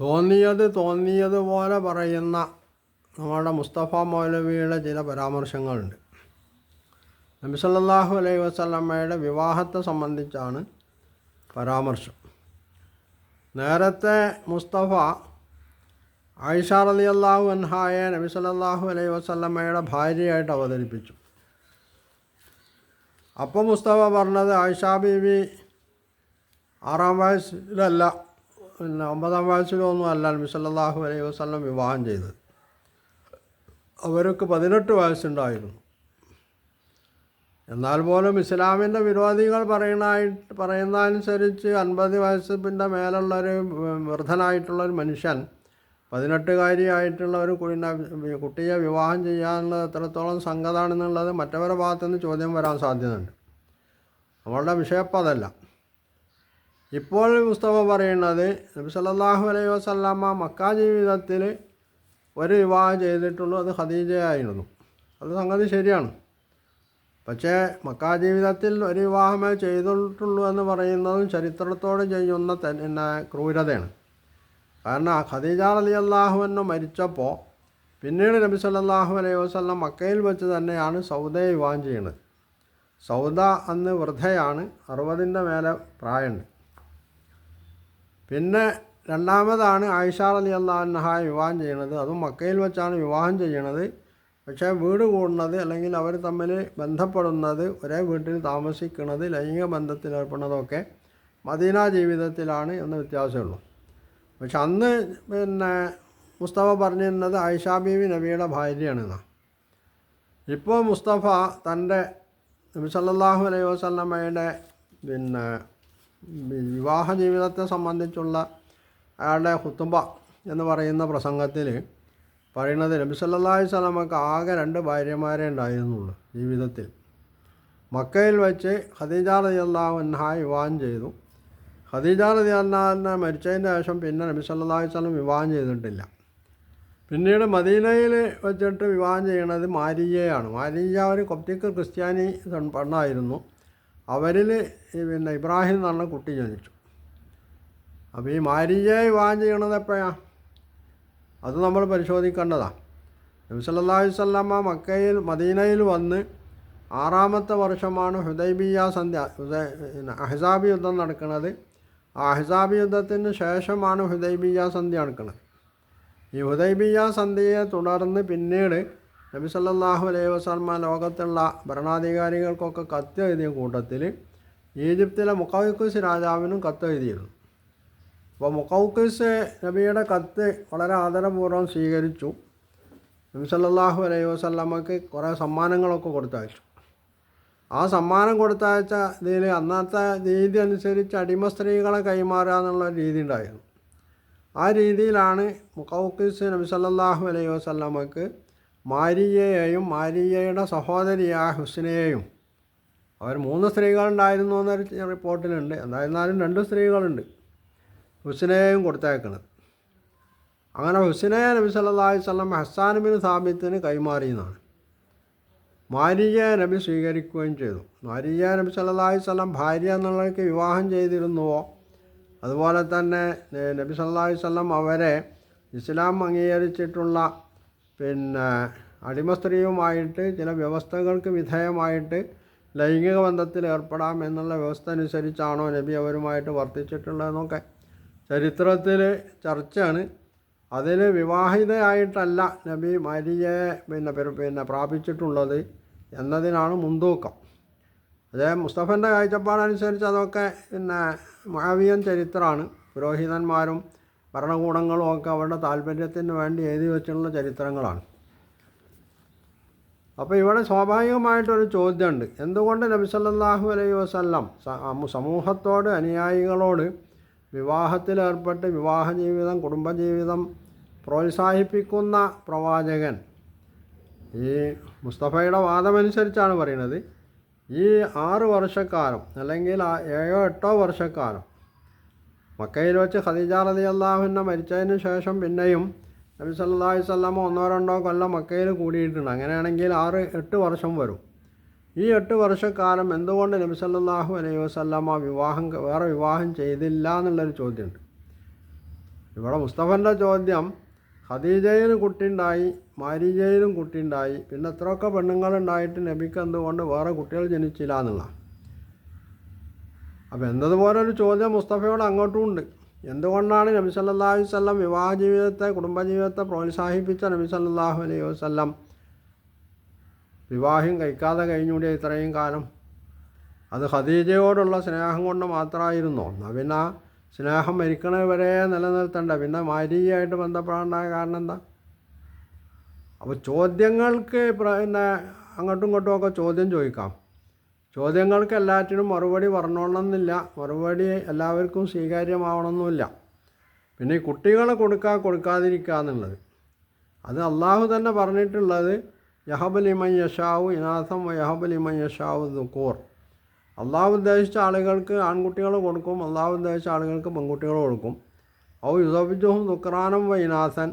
തോന്നിയത് തോന്നിയതുപോലെ പറയുന്ന നമ്മുടെ മുസ്തഫ മൗലവിയുടെ ചില പരാമർശങ്ങളുണ്ട്. നബി സല്ലല്ലാഹു അലൈഹി വസ്ലമ്മയുടെ വിവാഹത്തെ സംബന്ധിച്ചാണ് പരാമർശം. നേരത്തെ മുസ്തഫ ആയിഷ അലി അള്ളാഹു അൻഹായെ നബി സല്ലല്ലാഹു അലൈഹി വസ്ലമ്മയുടെ ഭാര്യയായിട്ട് അവതരിപ്പിച്ചു. അപ്പോൾ മുസ്തഫ പറഞ്ഞത് ആയിഷ ബീവി ആറാം വയസ്സിലല്ല പിന്നെ ഒമ്പതാം വയസ്സിലൊന്നും അല്ല നബി സല്ലല്ലാഹു അലൈഹി വസ്ലം വിവാഹം ചെയ്തത്. അവർക്ക് പതിനെട്ട് വയസ്സുണ്ടായിരുന്നു. എന്നാൽ പോലും ഇസ്ലാമിന്റെ വിരോധികൾ പറയുന്നതായിട്ട് പറയുന്നതനുസരിച്ച് അൻപത് വയസ്സിന്റെ മേലുള്ളൊരു വൃദ്ധനായിട്ടുള്ളൊരു മനുഷ്യൻ പതിനെട്ടുകാരിയായിട്ടുള്ള ഒരു കുട്ടിയെ വിവാഹം ചെയ്യാനുള്ളത് എത്രത്തോളം സംഗതാണെന്നുള്ളത് മറ്റവരുടെ ഭാഗത്തുനിന്ന് ചോദ്യം വരാൻ സാധ്യതയുണ്ട്. നമ്മളുടെ വിഷയപ്പം അതല്ല. ഇപ്പോൾ മുസ്തഫ പറയുന്നത് നബി സല്ലാഹു അലൈഹി വസ്ലാമ മക്ക ജീവിതത്തിൽ ഒരു വിവാഹം ചെയ്തിട്ടുള്ളൂ അത് ഖദീജയായിരുന്നു. അത് സംഗതി ശരിയാണ്. പക്ഷേ മക്ക ജീവിതത്തിൽ ഒരു വിവാഹമേ ചെയ്തിട്ടുള്ളൂ എന്ന് പറയുന്നതും ചരിത്രത്തോട് ചെയ്യുന്ന പിന്നെ ക്രൂരതയാണ്. കാരണം ഖദീജ അലി അള്ളാഹുവിന് മരിച്ചപ്പോൾ പിന്നീട് നബി സല്ലാഹു അലൈഹി വസ്ലം മക്കയിൽ വെച്ച് തന്നെയാണ് സൗദയെ വിവാഹം ചെയ്യുന്നത്. സൗദ അന്ന് വൃദ്ധയാണ് അറുപതിന്റെ മേലെ പ്രായമുണ്ട്. പിന്നെ രണ്ടാമതാണ് ആയിഷ അലി അള്ളാഹുഹായ വിവാഹം ചെയ്യണത്. അതും മക്കയിൽ വെച്ചാണ് വിവാഹം ചെയ്യണത്. പക്ഷേ വീട് കൂടുന്നത് അല്ലെങ്കിൽ അവർ തമ്മിൽ ബന്ധപ്പെടുന്നത് ഒരേ വീട്ടിൽ താമസിക്കുന്നത് ലൈംഗിക ബന്ധത്തിലേർപ്പെടുന്നതൊക്കെ മദീന ജീവിതത്തിലാണ് എന്ന് വ്യത്യാസമുള്ളൂ. പക്ഷെ അന്ന് പിന്നെ മുസ്തഫ പറഞ്ഞിരുന്നത് ആയിഷാ ബീവി നബിയുടെ ഭാര്യയാണെന്ന് ഇപ്പോൾ മുസ്തഫ തന്റെ നബി സല്ലാഹു അലൈഹി വസല്ലമ്മയുടെ പിന്നെ വിവാഹ ജീവിതത്തെ സംബന്ധിച്ചുള്ള അയാളുടെ ഹുത്തുബ എന്ന് പറയുന്ന പ്രസംഗത്തിൽ പറയുന്നത് നബി സല്ലല്ലാഹു അലൈഹി വസല്ലമക്ക് ആകെ രണ്ട് ഭാര്യമാരെ ഉണ്ടായിരുന്നുള്ളൂ ജീവിതത്തിൽ. മക്കയിൽ വെച്ച് ഖദീജ റളിയല്ലാഹു അൻഹ വിവാഹം ചെയ്തു. ഖദീജ റളിയല്ലാഹു മരിച്ചതിന് ശേഷം പിന്നെ നബി സല്ലല്ലാഹി വസല്ലം വിവാഹം ചെയ്തിട്ടില്ല. പിന്നീട് മദീനയിൽ വെച്ചിട്ട് വിവാഹം ചെയ്യണത് മാരിയയാണ്. മാരിയ ഒരു കൊപ്റ്റിക്ക് ക്രിസ്ത്യാനി പെണ്ണായിരുന്നു. അവരിൽ പിന്നെ ഇബ്രാഹിം എന്ന് പറഞ്ഞ കുട്ടി ജനിച്ചു. അപ്പോൾ ഈ മാരിയെ വിവാഹം ചെയ്യണത് എപ്പോഴാണ് അത് നമ്മൾ പരിശോധിക്കേണ്ടതാണ് അലൈഹി വസല്ലമ മക്കയിൽ മദീനയിൽ വന്ന് ആറാമത്തെ വർഷമാണ് ഹുദൈബിയ സന്ധ്യ അഹ്സാബി യുദ്ധം നടക്കുന്നത് ആ അഹ്സാബി യുദ്ധത്തിന് ശേഷമാണ് ഹുദൈബിയ സന്ധ്യ നടക്കുന്നത് ഈ ഹുദൈബിയ സന്ധ്യയെ തുടർന്ന് പിന്നീട് നബി സല്ലാഹു അലൈഹി വസല്ലമ ലോകത്തുള്ള ഭരണാധികാരികൾക്കൊക്കെ കത്ത് എഴുതിയ കൂട്ടത്തിൽ ഈജിപ്തിലെ മുക്കൗക്കിസ് രാജാവിനും കത്ത് എഴുതിയിരുന്നു. അപ്പോൾ മുക്കൗക്കിസ് നബിയുടെ കത്ത് വളരെ ആദരപൂർവം സ്വീകരിച്ചു. നബി സല്ലാഹു അലൈഹി വസ്ലമ്മക്ക് കുറേ സമ്മാനങ്ങളൊക്കെ കൊടുത്തയച്ചു. ആ സമ്മാനം കൊടുത്തയച്ച ഇതിൽ അന്നത്തെ രീതി അനുസരിച്ച് അടിമ സ്ത്രീകളെ കൈമാറുക എന്നുള്ള രീതി ഉണ്ടായിരുന്നു. ആ രീതിയിലാണ് മുക്കൗക്കിസ് നബി സല്ലാഹു അലൈഹി വസല്ലമക്ക് മാരിയയെയും മാരിയയുടെ സഹോദരിയായ ഹുസ്നയെയും. അവർ മൂന്ന് സ്ത്രീകളുണ്ടായിരുന്നു എന്നൊരു റിപ്പോർട്ടിലുണ്ട്. എന്തായിരുന്നാലും രണ്ട് സ്ത്രീകളുണ്ട് ഹുസ്നയെയും കൊടുത്തേക്കുന്നത് അങ്ങനെ ഹുസ്നയെ നബി സല്ലാഹി അലൈഹി ഹസാനുബിൻ സാബിത്തിന് കൈമാറിയെന്നാണ് മാരിയ നബി സ്വീകരിക്കുകയും ചെയ്തു. മാരിയ നബി സല്ലാഹി വസല്ലം ഭാര്യ എന്നുള്ളവർക്ക് വിവാഹം ചെയ്തിരുന്നുവോ? അതുപോലെ തന്നെ നബി സല്ലാഹി വസല്ലം അവരെ ഇസ്ലാം അംഗീകരിച്ചിട്ടുള്ള പിന്നെ അടിമ സ്ത്രീയുമായിട്ട് ചില വ്യവസ്ഥകൾക്ക് വിധേയമായിട്ട് ലൈംഗിക ബന്ധത്തിൽ ഏർപ്പെടാം എന്നുള്ള വ്യവസ്ഥ അനുസരിച്ചാണോ നബി അവരുമായിട്ട് വർത്തിച്ചിട്ടുള്ളതെന്നൊക്കെ ചരിത്രത്തിൽ ചർച്ചയാണ്. അതിൽ വിവാഹിതയായിട്ടല്ല നബി മരിയെ പിന്നെ പിന്നെ പ്രാപിച്ചിട്ടുള്ളത് എന്നതിനാണ് മുൻതൂക്കം. അതേ മുസ്തഫന്റെ കാഴ്ചപ്പാടനുസരിച്ച് അതൊക്കെ പിന്നെ മഹാവിയൻ ചരിത്രമാണ് പുരോഹിതന്മാരും ഭരണകൂടങ്ങളും ഒക്കെ അവരുടെ താല്പര്യത്തിന് വേണ്ടി എഴുതി വെച്ചിട്ടുള്ള ചരിത്രങ്ങളാണ്. അപ്പോൾ ഇവിടെ സ്വാഭാവികമായിട്ടൊരു ചോദ്യമുണ്ട്. എന്തുകൊണ്ട് നബി സല്ലല്ലാഹു അലൈഹി വസല്ലം സമൂഹത്തോട് അനുയായികളോട് വിവാഹത്തിലേർപ്പെട്ട് വിവാഹ ജീവിതം കുടുംബജീവിതം പ്രോത്സാഹിപ്പിക്കുന്ന പ്രവാചകൻ ഈ മുസ്തഫയുടെ വാദമനുസരിച്ചാണ് പറയുന്നത്. ഈ ആറ് വർഷക്കാലം അല്ലെങ്കിൽ ഏഴോ എട്ടോ വർഷക്കാലം മക്കയിൽ വെച്ച് ഖദീജ റതി അള്ളാഹുവിനെ മരിച്ചതിന് ശേഷം പിന്നെയും നബി സല്ലല്ലാഹു അലൈഹി വസല്ലമ ഒന്നോ രണ്ടോ കൊല്ലം മക്കയിൽ കൂടിയിട്ടുണ്ട് അങ്ങനെയാണെങ്കിൽ ആറ് എട്ട് വർഷം വരും. ഈ എട്ട് വർഷക്കാലം എന്തുകൊണ്ട് നബി സല്ലാഹു അലൈഹി വസല്ലമ വിവാഹം വേറെ വിവാഹം ചെയ്തില്ല എന്നുള്ളൊരു ചോദ്യമുണ്ട്. ഇവിടെ മുസ്തഫന്റെ ചോദ്യം ഖദീജയിലും കുട്ടിയുണ്ടായി മാരിജയിലും കുട്ടിയുണ്ടായി പിന്നെ എത്രയൊക്കെ പെണ്ണുങ്ങളുണ്ടായിട്ട് നബിക്ക് എന്തുകൊണ്ട് വേറെ കുട്ടികൾ ജനിച്ചില്ല എന്നുള്ള അപ്പോൾ എന്നതുപോലെ ഒരു ചോദ്യം മുസ്തഫയോട് അങ്ങോട്ടും ഉണ്ട്. എന്തുകൊണ്ടാണ് നബി സല്ലല്ലാഹു അലൈഹി വസല്ലം വിവാഹ ജീവിതത്തെ കുടുംബജീവിതത്തെ പ്രോത്സാഹിപ്പിച്ച നബി സല്ലാഹു അലൈഹി വസ്ലം വിവാഹം കഴിക്കാതെ കഴിഞ്ഞുകൂടിയ ഇത്രയും കാലം? അത് ഖദീജയോടുള്ള സ്നേഹം കൊണ്ട് മാത്രമായിരുന്നോ? എന്നാൽ പിന്നെ സ്നേഹം മരിക്കണ വരെ നിലനിർത്തണ്ട. പിന്നെ മാരിയായിട്ട് ബന്ധപ്പെടാണ്ടായ കാരണം എന്താ? അപ്പോൾ ചോദ്യങ്ങൾക്ക് പിന്നെ അങ്ങോട്ടും ഇങ്ങോട്ടും ഒക്കെ ചോദ്യം ചോദിക്കാം. ചോദ്യങ്ങൾക്ക് എല്ലാറ്റിനും മറുപടി പറഞ്ഞോളണമെന്നില്ല. മറുപടി എല്ലാവർക്കും സ്വീകാര്യമാവണമെന്നില്ല പിന്നെ കുട്ടികളെ കൊടുക്കുക കൊടുക്കാതിരിക്കുക എന്നുള്ളത്. അത് അള്ളാഹു തന്നെ പറഞ്ഞിട്ടുള്ളത് യഹബലിമൻ യഷാവു ഇനാഥം യഹബലിമൻ യഷാവു ദുക്കൂർ അള്ളാഹു ഉദ്ദേശിച്ച ആളുകൾക്ക് ആൺകുട്ടികൾ കൊടുക്കും അള്ളാഹു ഉദ്ദേശിച്ച ആളുകൾക്ക് പെൺകുട്ടികൾ കൊടുക്കും. ഔ യുസബിജുഹും ദുക്രാനം വൈനാഥൻ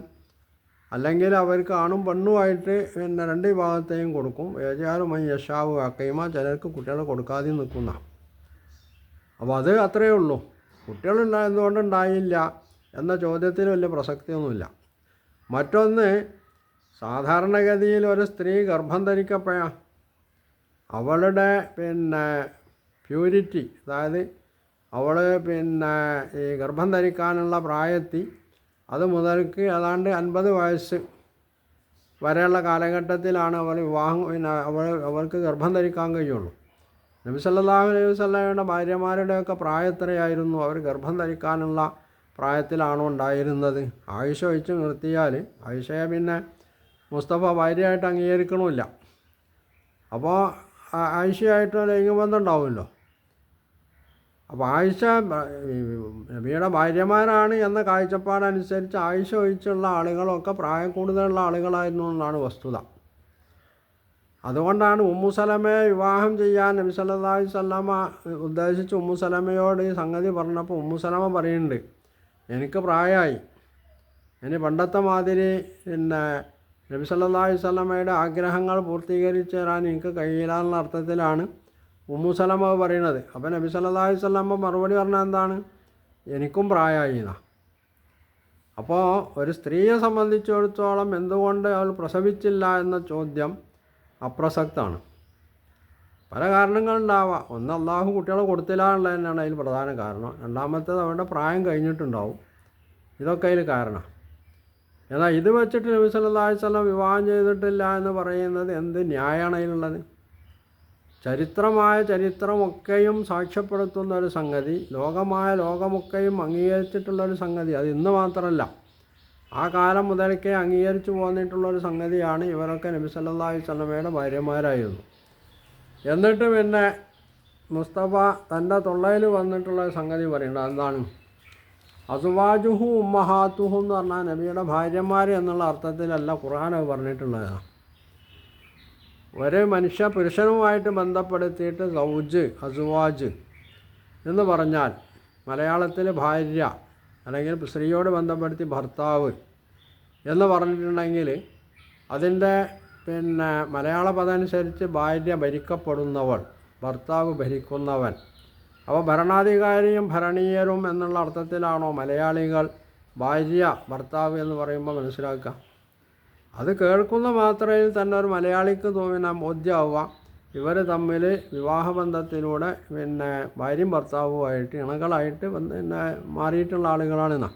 അല്ലെങ്കിൽ അവർക്ക് ആണും പെണ്ണുമായിട്ട് പിന്നെ രണ്ട് വിഭാഗത്തെയും കൊടുക്കും. ഏജാറുമായി യശാവ് അക്കൈമ ചിലർക്ക് കുട്ടികളെ കൊടുക്കാതെ നിൽക്കുന്ന. അപ്പോൾ അത് അത്രയേ ഉള്ളൂ. കുട്ടികളുണ്ടാ എന്തുകൊണ്ട് ഉണ്ടായില്ല എന്ന ചോദ്യത്തിന് വലിയ പ്രസക്തിയൊന്നുമില്ല. മറ്റൊന്ന് സാധാരണഗതിയിൽ ഒരു സ്ത്രീ ഗർഭം ധരിക്കപ്പോഴ അവളുടെ പിന്നെ പ്യൂരിറ്റി അതായത് അവൾ പിന്നെ ഈ ഗർഭം ധരിക്കാനുള്ള പ്രായത്തിൽ അത് മുതൽക്ക് ഏതാണ്ട് അൻപത് വയസ്സ് വരെയുള്ള കാലഘട്ടത്തിലാണ് അവൾ വിവാഹം പിന്നെ അവൾ അവൾക്ക് ഗർഭം ധരിക്കാൻ കഴിയുള്ളൂ. നബി സല്ലല്ലാഹു അലൈഹി വസല്ലമയുടെ ഭാര്യമാരുടെയൊക്കെ പ്രായത്രയായിരുന്നു അവർ ഗർഭം ധരിക്കാനുള്ള പ്രായത്തിലാണോ ഉണ്ടായിരുന്നത്? ആയിഷ ഒഴിച്ച് നിർത്തിയാൽ ആയിഷയെ പിന്നെ മുസ്തഫ ഭാര്യയായിട്ട് അംഗീകരിക്കണമില്ല. അപ്പോൾ ആയിഷയായിട്ട് ലൈംഗികബന്ധം ഉണ്ടാവുമല്ലോ? അപ്പോൾ ആയിഷ നബിയുടെ ഭാര്യമാരാണ് എന്ന കാഴ്ചപ്പാടനുസരിച്ച് ആയിഷ ഒഴിച്ചുള്ള ആളുകളൊക്കെ പ്രായം കൂടുതലുള്ള ആളുകളായിരുന്നു എന്നാണ് വസ്തുത. അതുകൊണ്ടാണ് ഉമ്മു സലമയെ വിവാഹം ചെയ്യാൻ നബി സല്ലി അലൈഹി വസല്ലമ ഉദ്ദേശിച്ച് ഉമ്മു സലമയോട് ഈ സംഗതി പറഞ്ഞപ്പോൾ ഉമ്മു സലമ പറയുന്നുണ്ട് എനിക്ക് പ്രായമായി ഇനി പണ്ടത്തെ മാതിരി പിന്നെ നബി സല്ലല്ലാഹി അലൈഹി വസല്ലമയുടെ ആഗ്രഹങ്ങൾ പൂർത്തീകരിച്ചു തരാൻ എനിക്ക് കഴിയില്ല എന്നുള്ള അർത്ഥത്തിലാണ് ഉമ്മു സലമ പറയണത്. അപ്പം നബി സല്ലല്ലാഹു അലൈഹി വസല്ലമ മറുപടി പറഞ്ഞാൽ എന്താണ്? എനിക്കും പ്രായമായി അപ്പോൾ ഒരു സ്ത്രീയെ സംബന്ധിച്ചിടത്തോളം എന്തുകൊണ്ട് അവൾ പ്രസവിച്ചില്ല എന്ന ചോദ്യം അപ്രസക്താണ്. പല കാരണങ്ങളുണ്ടാവാം ഒന്ന് അള്ളാഹു കുട്ടികളെ കൊടുത്തില്ല എന്നുള്ളത് തന്നെയാണ് അതിൽ പ്രധാന കാരണം. രണ്ടാമത്തേത് അവരുടെ പ്രായം കഴിഞ്ഞിട്ടുണ്ടാവും. ഇതൊക്കെ അതിൽ കാരണം. എന്നാൽ ഇത് വെച്ചിട്ട് നബി സല്ലാ വിവാഹം ചെയ്തിട്ടില്ല എന്ന് പറയുന്നത് എന്ത് ന്യായമാണ് അതിലുള്ളത്? ചരിത്രമായ ചരിത്രമൊക്കെയും സാക്ഷ്യപ്പെടുത്തുന്ന ഒരു സംഗതി ലോകമായ ലോകമൊക്കെയും അംഗീകരിച്ചിട്ടുള്ളൊരു സംഗതി അത് ഇന്ന് മാത്രമല്ല. ആ കാലം മുതൽക്കേ അംഗീകരിച്ചു പോന്നിട്ടുള്ളൊരു സംഗതിയാണ് ഇവരൊക്കെ നബി സല്ലല്ലാഹി അലൈഹി വസല്ലമയുടെ ഭാര്യമാരായിരുന്നു. എന്നിട്ട് പിന്നെ മുസ്തഫ തന്റെ തൊള്ളയിൽ വന്നിട്ടുള്ള സംഗതി പറയുന്നത് എന്താണ് അസുവാജുഹു ഉമ്മഹാത്തുഹു എന്ന് പറഞ്ഞാൽ നബിയുടെ ഭാര്യമാർ എന്നുള്ള അർത്ഥത്തിലല്ല അത് പറഞ്ഞിട്ടുള്ളതാണ്. ഒരു മനുഷ്യ പുരുഷനുമായിട്ട് ബന്ധപ്പെടുത്തിയിട്ട് സൗജ് അസുവാജ് എന്ന് പറഞ്ഞാൽ മലയാളത്തിൽ ഭാര്യ അല്ലെങ്കിൽ സ്ത്രീയോട് ബന്ധപ്പെടുത്തി ഭർത്താവ് എന്ന് പറഞ്ഞിട്ടുണ്ടെങ്കിൽ അതിന്റെ പിന്നെ മലയാള പദം അനുസരിച്ച് ഭാര്യ ഭരിക്കപ്പെടുന്നവൾ ഭർത്താവ് ഭരിക്കുന്നവൻ. അപ്പോൾ ഭരണാധികാരിയും ഭരണീയരും എന്നുള്ള അർത്ഥത്തിലാണോ മലയാളികൾ ഭാര്യ ഭർത്താവ് എന്ന് പറയുമ്പോൾ മനസ്സിലാക്കുക? അത് കേൾക്കുന്ന മാത്രയിൽ തന്നെ ഒരു മലയാളിക്ക് തോന്നിന ബോധ്യമാവുക ഇവർ തമ്മിൽ വിവാഹബന്ധത്തിലൂടെ പിന്നെ ഭാര്യയും ഭർത്താവുമായിട്ട് ഇണകളായിട്ട് പിന്നെ മാറിയിട്ടുള്ള ആളുകളാണെന്നാ.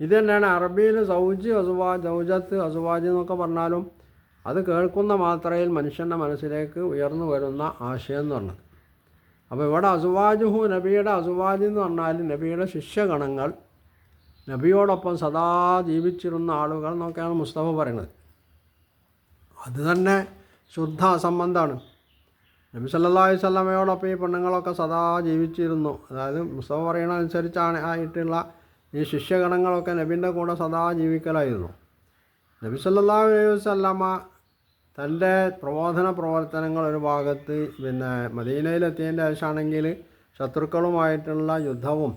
ഇത് തന്നെയാണ് അറബിയിൽ സൗജ് അസുവാ സൗജത്ത് അസുവാജ് എന്നൊക്കെ പറഞ്ഞാലും അത് കേൾക്കുന്ന മാത്രയിൽ മനുഷ്യന്റെ മനസ്സിലേക്ക് ഉയർന്നു വരുന്ന ആശയം എന്ന് പറഞ്ഞത്. അപ്പോൾ ഇവിടെ അസുവാജുഹു നബിയുടെ അസുവാജ് എന്ന് പറഞ്ഞാൽ നബിയുടെ ശിഷ്യഗണങ്ങൾ നബിയോടൊപ്പം സദാ ജീവിച്ചിരുന്ന ആളുകൾ എന്നൊക്കെയാണ് മുസ്തഫ പറയുന്നത്. അത് തന്നെ ശുദ്ധ അസംബന്ധമാണ്. നബി സല്ലാഹി അലൈഹി വസല്ലമയോടൊപ്പം ഈ പെണ്ണുങ്ങളൊക്കെ സദാ ജീവിച്ചിരുന്നു. അതായത് മുസ്തഫ പറയുന്ന അനുസരിച്ചാണ് ആയിട്ടുള്ള ഈ ശിഷ്യഗണങ്ങളൊക്കെ നബിന്റെ കൂടെ സദാ ജീവിക്കലായിരുന്നു. നബി സല്ലല്ലാഹു അലൈഹി വസല്ലമ തന്റെ പ്രബോധന പ്രവർത്തനങ്ങൾ ഒരു ഭാഗത്ത് പിന്നെ മദീനയിലെത്തിയതിന്റെ ശേഷമാണെങ്കിൽ ശത്രുക്കളുമായിട്ടുള്ള യുദ്ധവും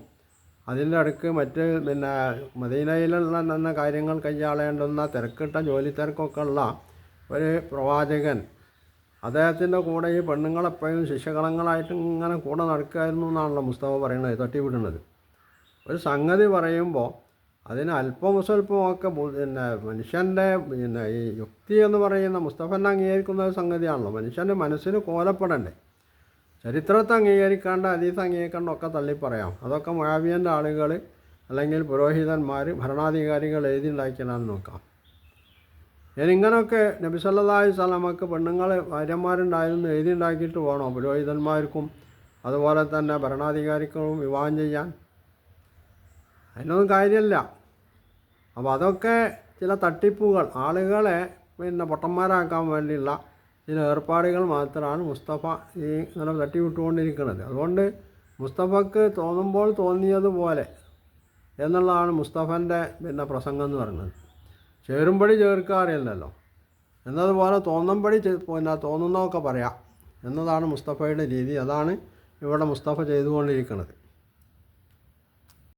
അതിന്റെ അടുക്ക് മറ്റ് പിന്നെ മദീനയിലുള്ള നിന്ന കാര്യങ്ങൾ കൈയാളേണ്ടുന്ന തിരക്കിട്ട ജോലി തിരക്കൊക്കെ ഉള്ള ഒരു പ്രവാചകൻ അദ്ദേഹത്തിന്റെ കൂടെ ഈ പെണ്ണുങ്ങളെപ്പോഴും ശിഷ്യഗണങ്ങളായിട്ട് ഇങ്ങനെ കൂടെ നടക്കുമായിരുന്നു എന്നാണല്ലോ മുസ്തഫ പറയുന്നത് തട്ടിവിടുന്നത്. ഒരു സംഗതി പറയുമ്പോൾ അതിന് അല്പം സ്വല്പമൊക്കെ പിന്നെ മനുഷ്യന്റെ പിന്നെ ഈ യുക്തി എന്ന് പറയുന്ന മുസ്തഫനെ അംഗീകരിക്കുന്ന ഒരു സംഗതിയാണല്ലോ. മനുഷ്യന്റെ മനസ്സിന് കോലപ്പെടണ്ടേ. ചരിത്രത്തെ അംഗീകരിക്കാണ്ട് അതീസ് അംഗീകരിക്കാണ്ട് ഒക്കെ തള്ളി പറയാം. അതൊക്കെ മുഴാവിയന്റെ ആളുകൾ അല്ലെങ്കിൽ പുരോഹിതന്മാർ ഭരണാധികാരികൾ എഴുതിണ്ടാക്കിയതാണെന്ന് നോക്കാം. ഇങ്ങനെയൊക്കെ നബി സല്ലല്ലാഹു സ്വലമക്ക് പെണ്ണുങ്ങൾ ഭാര്യന്മാരുണ്ടായിരുന്നു എഴുതി ഉണ്ടാക്കിയിട്ട് വേണോ പുരോഹിതന്മാർക്കും അതുപോലെ തന്നെ ഭരണാധികാരികളും വിവാഹം ചെയ്യാൻ? അതിനൊന്നും കാര്യമില്ല. അപ്പോൾ അതൊക്കെ ചില തട്ടിപ്പുകൾ ആളുകളെ പിന്നെ പൊട്ടന്മാരാക്കാൻ വേണ്ടിയുള്ള ചില ഏർപ്പാടുകൾ മാത്രമാണ് മുസ്തഫ ഈ ഇങ്ങനെ തട്ടിവിട്ടുകൊണ്ടിരിക്കുന്നത്. അതുകൊണ്ട് മുസ്തഫക്ക് തോന്നുമ്പോൾ തോന്നിയതുപോലെ എന്നുള്ളതാണ് മുസ്തഫന്റെ പിന്നെ പ്രസംഗം എന്ന് പറയുന്നത്. ചേരുമ്പടി ചേർക്കാറില്ലല്ലോ എന്നതുപോലെ തോന്നുമ്പടി ചെ- പിന്നെ തോന്നുന്നതൊക്കെ പറയാം. എന്നതാണ് മുസ്തഫയുടെ രീതി. അതാണ് ഇവിടെ മുസ്തഫ ചെയ്തുകൊണ്ടിരിക്കുന്നത്.